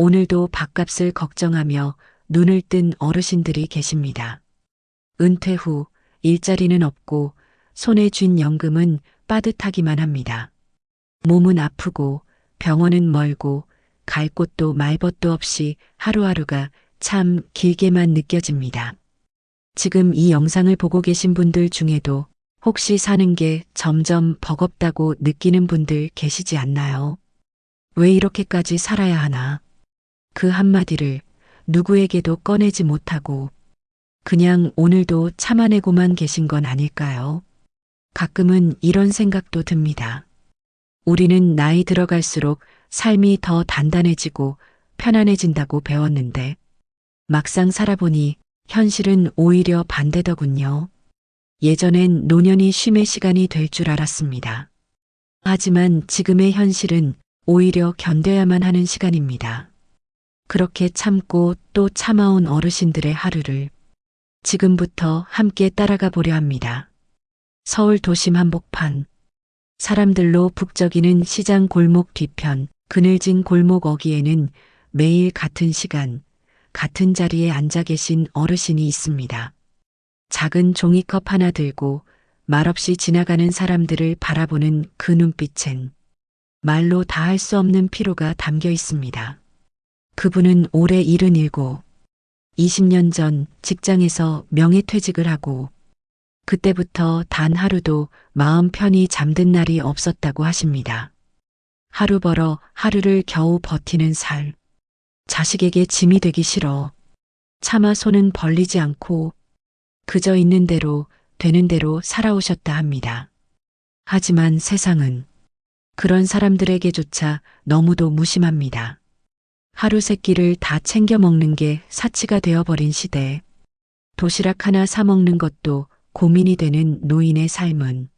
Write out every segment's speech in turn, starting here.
오늘도 밥값을 걱정하며 눈을 뜬 어르신들이 계십니다. 은퇴 후 일자리는 없고 손에 쥔 연금은 빠듯하기만 합니다. 몸은 아프고 병원은 멀고 갈 곳도 말벗도 없이 하루하루가 참 길게만 느껴집니다. 지금 이 영상을 보고 계신 분들 중에도 혹시 사는 게 점점 버겁다고 느끼는 분들 계시지 않나요? 왜 이렇게까지 살아야 하나? 그 한마디를 누구에게도 꺼내지 못하고 그냥 오늘도 참아내고만 계신 건 아닐까요? 가끔은 이런 생각도 듭니다. 우리는 나이 들어갈수록 삶이 더 단단해지고 편안해진다고 배웠는데 막상 살아보니 현실은 오히려 반대더군요. 예전엔 노년이 쉼의 시간이 될 줄 알았습니다. 하지만 지금의 현실은 오히려 견뎌야만 하는 시간입니다. 그렇게 참고 또 참아온 어르신들의 하루를 지금부터 함께 따라가 보려 합니다. 서울 도심 한복판. 사람들로 북적이는 시장 골목 뒤편, 그늘진 골목 어귀에는 매일 같은 시간, 같은 자리에 앉아 계신 어르신이 있습니다. 작은 종이컵 하나 들고 말없이 지나가는 사람들을 바라보는 그 눈빛엔 말로 다 할 수 없는 피로가 담겨 있습니다. 그분은 올해 77, 20년 전 직장에서 명예퇴직을 하고 그때부터 단 하루도 마음 편히 잠든 날이 없었다고 하십니다. 하루 벌어 하루를 겨우 버티는 살. 자식에게 짐이 되기 싫어. 차마 손은 벌리지 않고 그저 있는 대로 되는 대로 살아오셨다 합니다. 하지만 세상은 그런 사람들에게조차 너무도 무심합니다. 하루 세 끼를 다 챙겨 먹는 게 사치가 되어버린 시대. 도시락 하나 사 먹는 것도 고민이 되는 노인의 삶은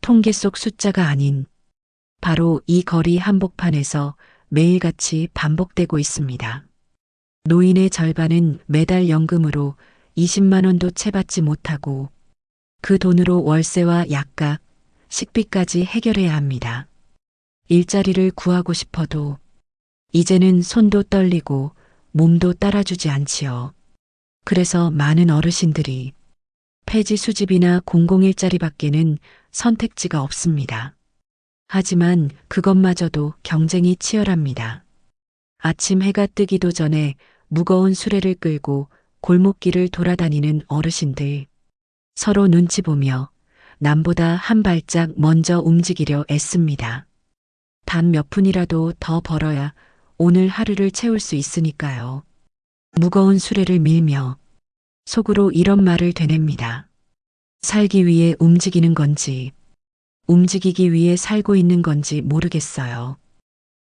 통계 속 숫자가 아닌 바로 이 거리 한복판에서 매일같이 반복되고 있습니다. 노인의 절반은 매달 연금으로 20만 원도 채 받지 못하고 그 돈으로 월세와 약값, 식비까지 해결해야 합니다. 일자리를 구하고 싶어도 이제는 손도 떨리고 몸도 따라주지 않지요. 그래서 많은 어르신들이 폐지 수집이나 공공일자리 밖에는 선택지가 없습니다. 하지만 그것마저도 경쟁이 치열합니다. 아침 해가 뜨기도 전에 무거운 수레를 끌고 골목길을 돌아다니는 어르신들. 서로 눈치 보며 남보다 한 발짝 먼저 움직이려 애씁니다. 단 몇 푼이라도 더 벌어야 오늘 하루를 채울 수 있으니까요. 무거운 수레를 밀며 속으로 이런 말을 되냅니다. 살기 위해 움직이는 건지, 움직이기 위해 살고 있는 건지 모르겠어요.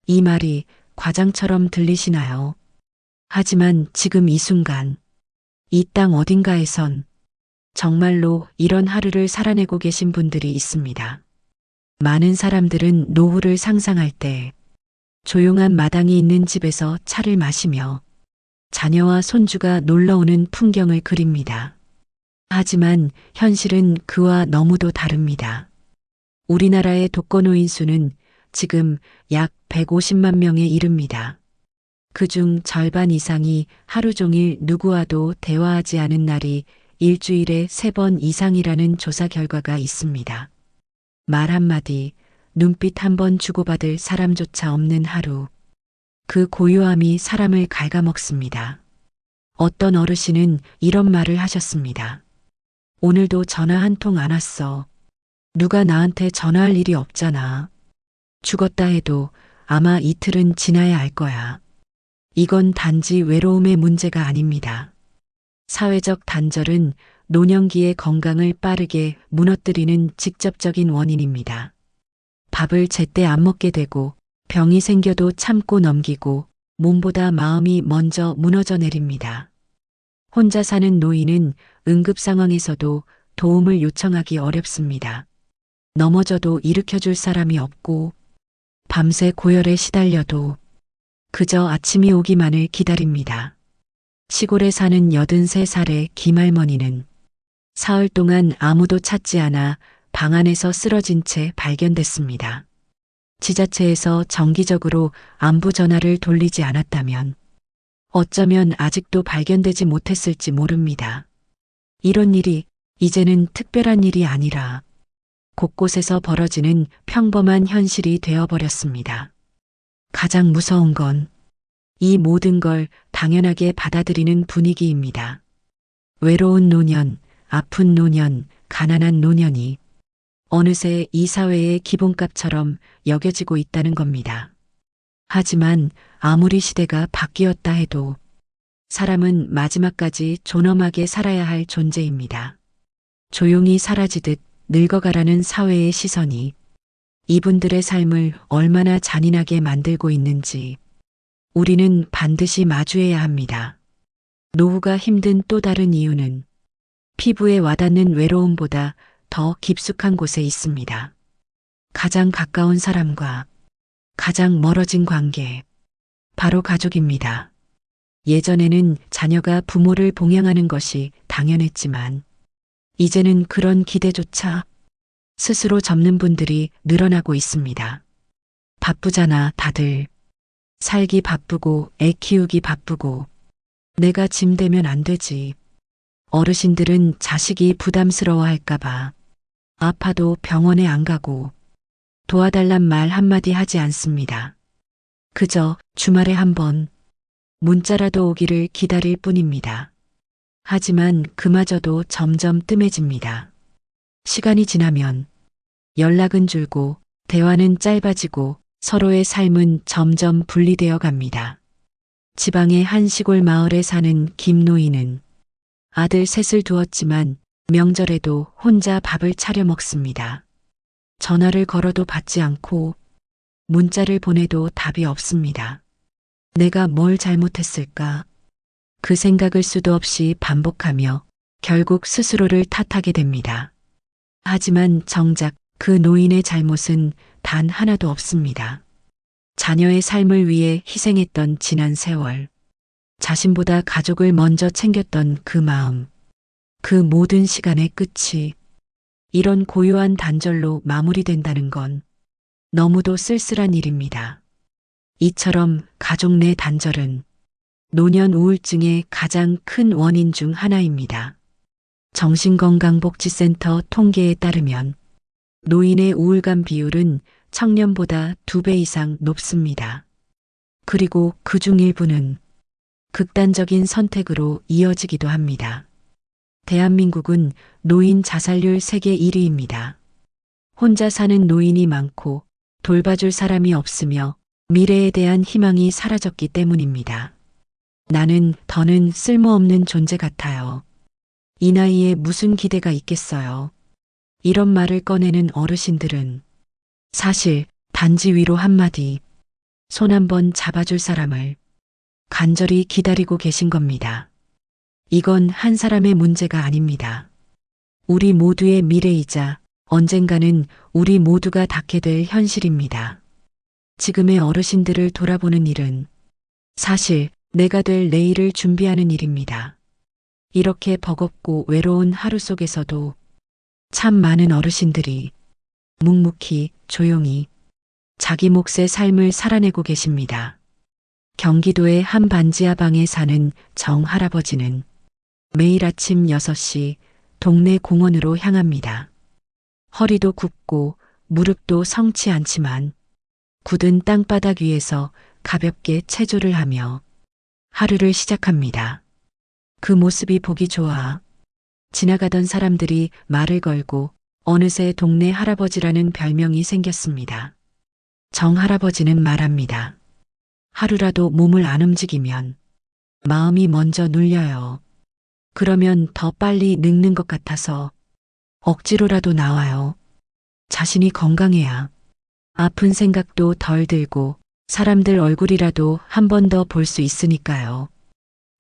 이 말이 과장처럼 들리시나요? 하지만 지금 이 순간, 이 땅 어딘가에선 정말로 이런 하루를 살아내고 계신 분들이 있습니다. 많은 사람들은 노후를 상상할 때 조용한 마당이 있는 집에서 차를 마시며 자녀와 손주가 놀러오는 풍경을 그립니다. 하지만 현실은 그와 너무도 다릅니다. 우리나라의 독거노인 수는 지금 약 150만 명에 이릅니다. 그중 절반 이상이 하루 종일 누구와도 대화하지 않은 날이 일주일에 세 번 이상이라는 조사 결과가 있습니다. 말 한마디, 눈빛 한 번 주고받을 사람조차 없는 하루. 그 고요함이 사람을 갉아먹습니다. 어떤 어르신은 이런 말을 하셨습니다. 오늘도 전화 한 통 안 왔어. 누가 나한테 전화할 일이 없잖아. 죽었다 해도 아마 이틀은 지나야 알 거야. 이건 단지 외로움의 문제가 아닙니다. 사회적 단절은 노년기의 건강을 빠르게 무너뜨리는 직접적인 원인입니다. 밥을 제때 안 먹게 되고 병이 생겨도 참고 넘기고 몸보다 마음이 먼저 무너져 내립니다. 혼자 사는 노인은 응급 상황에서도 도움을 요청하기 어렵습니다. 넘어져도 일으켜줄 사람이 없고 밤새 고열에 시달려도 그저 아침이 오기만을 기다립니다. 시골에 사는 83살의 김할머니는 사흘 동안 아무도 찾지 않아 방 안에서 쓰러진 채 발견됐습니다. 지자체에서 정기적으로 안부 전화를 돌리지 않았다면 어쩌면 아직도 발견되지 못했을지 모릅니다. 이런 일이 이제는 특별한 일이 아니라 곳곳에서 벌어지는 평범한 현실이 되어버렸습니다. 가장 무서운 건 이 모든 걸 당연하게 받아들이는 분위기입니다. 외로운 노년, 아픈 노년, 가난한 노년이 어느새 이 사회의 기본값처럼 여겨지고 있다는 겁니다. 하지만 아무리 시대가 바뀌었다 해도 사람은 마지막까지 존엄하게 살아야 할 존재입니다. 조용히 사라지듯 늙어가라는 사회의 시선이 이분들의 삶을 얼마나 잔인하게 만들고 있는지 우리는 반드시 마주해야 합니다. 노후가 힘든 또 다른 이유는 피부에 와닿는 외로움보다 더 깊숙한 곳에 있습니다. 가장 가까운 사람과 가장 멀어진 관계, 바로 가족입니다. 예전에는 자녀가 부모를 봉양하는 것이 당연했지만, 이제는 그런 기대조차 스스로 접는 분들이 늘어나고 있습니다. 바쁘잖아, 다들. 살기 바쁘고 애 키우기 바쁘고 내가 짐 되면 안 되지. 어르신들은 자식이 부담스러워 할까봐 아파도 병원에 안 가고 도와달란 말 한마디 하지 않습니다. 그저 주말에 한 번 문자라도 오기를 기다릴 뿐입니다. 하지만 그마저도 점점 뜸해집니다. 시간이 지나면 연락은 줄고 대화는 짧아지고 서로의 삶은 점점 분리되어 갑니다. 지방의 한 시골 마을에 사는 김노인은 아들 셋을 두었지만 명절에도 혼자 밥을 차려 먹습니다. 전화를 걸어도 받지 않고 문자를 보내도 답이 없습니다. 내가 뭘 잘못했을까? 그 생각을 수도 없이 반복하며 결국 스스로를 탓하게 됩니다. 하지만 정작 그 노인의 잘못은 단 하나도 없습니다. 자녀의 삶을 위해 희생했던 지난 세월, 자신보다 가족을 먼저 챙겼던 그 마음, 그 모든 시간의 끝이 이런 고요한 단절로 마무리된다는 건 너무도 쓸쓸한 일입니다. 이처럼 가족 내 단절은 노년 우울증의 가장 큰 원인 중 하나입니다. 정신건강복지센터 통계에 따르면 노인의 우울감 비율은 청년보다 두배 이상 높습니다. 그리고 그 중 일부는 극단적인 선택으로 이어지기도 합니다. 대한민국은 노인 자살률 세계 1위입니다. 혼자 사는 노인이 많고 돌봐줄 사람이 없으며 미래에 대한 희망이 사라졌기 때문입니다. 나는 더는 쓸모없는 존재 같아요. 이 나이에 무슨 기대가 있겠어요. 이런 말을 꺼내는 어르신들은 사실 단지 위로 한마디 손 한번 잡아줄 사람을 간절히 기다리고 계신 겁니다. 이건 한 사람의 문제가 아닙니다. 우리 모두의 미래이자 언젠가는 우리 모두가 닿게 될 현실입니다. 지금의 어르신들을 돌아보는 일은 사실 내가 될 내일을 준비하는 일입니다. 이렇게 버겁고 외로운 하루 속에서도 참 많은 어르신들이 묵묵히 조용히 자기 몫의 삶을 살아내고 계십니다. 경기도의 한 반지하방에 사는 정 할아버지는 매일 아침 6시 동네 공원으로 향합니다. 허리도 굽고 무릎도 성치 않지만 굳은 땅바닥 위에서 가볍게 체조를 하며 하루를 시작합니다. 그 모습이 보기 좋아 지나가던 사람들이 말을 걸고 어느새 동네 할아버지라는 별명이 생겼습니다. 정 할아버지는 말합니다. 하루라도 몸을 안 움직이면 마음이 먼저 눌려요. 그러면 더 빨리 늙는 것 같아서 억지로라도 나와요. 자신이 건강해야 아픈 생각도 덜 들고 사람들 얼굴이라도 한 번 더 볼 수 있으니까요.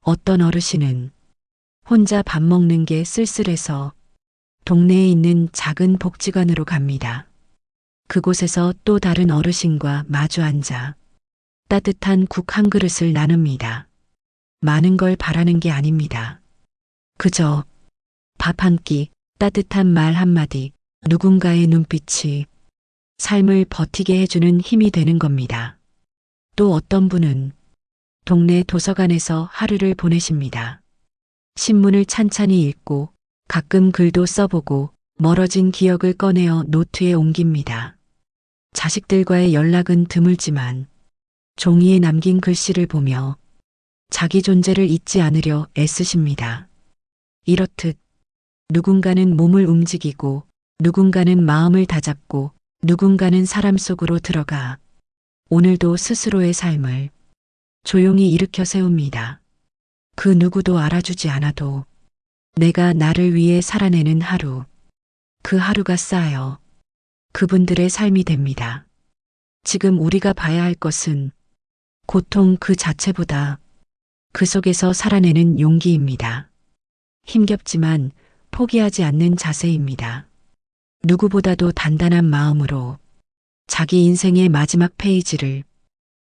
어떤 어르신은 혼자 밥 먹는 게 쓸쓸해서 동네에 있는 작은 복지관으로 갑니다. 그곳에서 또 다른 어르신과 마주 앉아 따뜻한 국 한 그릇을 나눕니다. 많은 걸 바라는 게 아닙니다. 그저 밥 한 끼, 따뜻한 말 한마디, 누군가의 눈빛이 삶을 버티게 해주는 힘이 되는 겁니다. 또 어떤 분은 동네 도서관에서 하루를 보내십니다. 신문을 찬찬히 읽고 가끔 글도 써보고 멀어진 기억을 꺼내어 노트에 옮깁니다. 자식들과의 연락은 드물지만 종이에 남긴 글씨를 보며 자기 존재를 잊지 않으려 애쓰십니다. 이렇듯 누군가는 몸을 움직이고 누군가는 마음을 다잡고 누군가는 사람 속으로 들어가 오늘도 스스로의 삶을 조용히 일으켜 세웁니다. 그 누구도 알아주지 않아도 내가 나를 위해 살아내는 하루, 그 하루가 쌓여 그분들의 삶이 됩니다. 지금 우리가 봐야 할 것은 고통 그 자체보다 그 속에서 살아내는 용기입니다. 힘겹지만 포기하지 않는 자세입니다. 누구보다도 단단한 마음으로 자기 인생의 마지막 페이지를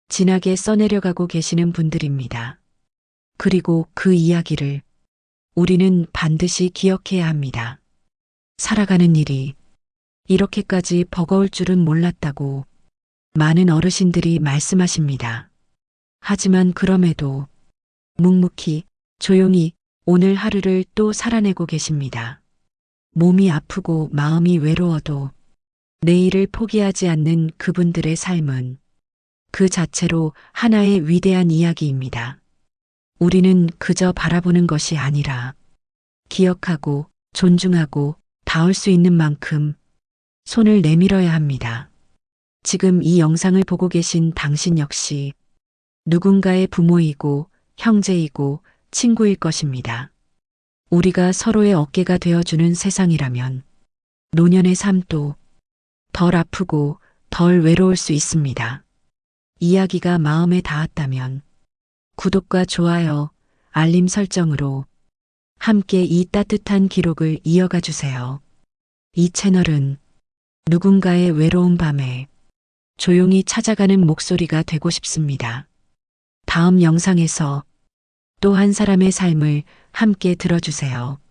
진하게 써내려가고 계시는 분들입니다. 그리고 그 이야기를 우리는 반드시 기억해야 합니다. 살아가는 일이 이렇게까지 버거울 줄은 몰랐다고 많은 어르신들이 말씀하십니다. 하지만 그럼에도 묵묵히 조용히 오늘 하루를 또 살아내고 계십니다. 몸이 아프고 마음이 외로워도 내일을 포기하지 않는 그분들의 삶은 그 자체로 하나의 위대한 이야기입니다. 우리는 그저 바라보는 것이 아니라 기억하고 존중하고 닿을 수 있는 만큼 손을 내밀어야 합니다. 지금 이 영상을 보고 계신 당신 역시 누군가의 부모이고 형제이고 친구일 것입니다. 우리가 서로의 어깨가 되어주는 세상이라면 노년의 삶도 덜 아프고 덜 외로울 수 있습니다. 이야기가 마음에 닿았다면 구독과 좋아요, 알림 설정으로 함께 이 따뜻한 기록을 이어가 주세요. 이 채널은 누군가의 외로운 밤에 조용히 찾아가는 목소리가 되고 싶습니다. 다음 영상에서 또 한 사람의 삶을 함께 들어주세요.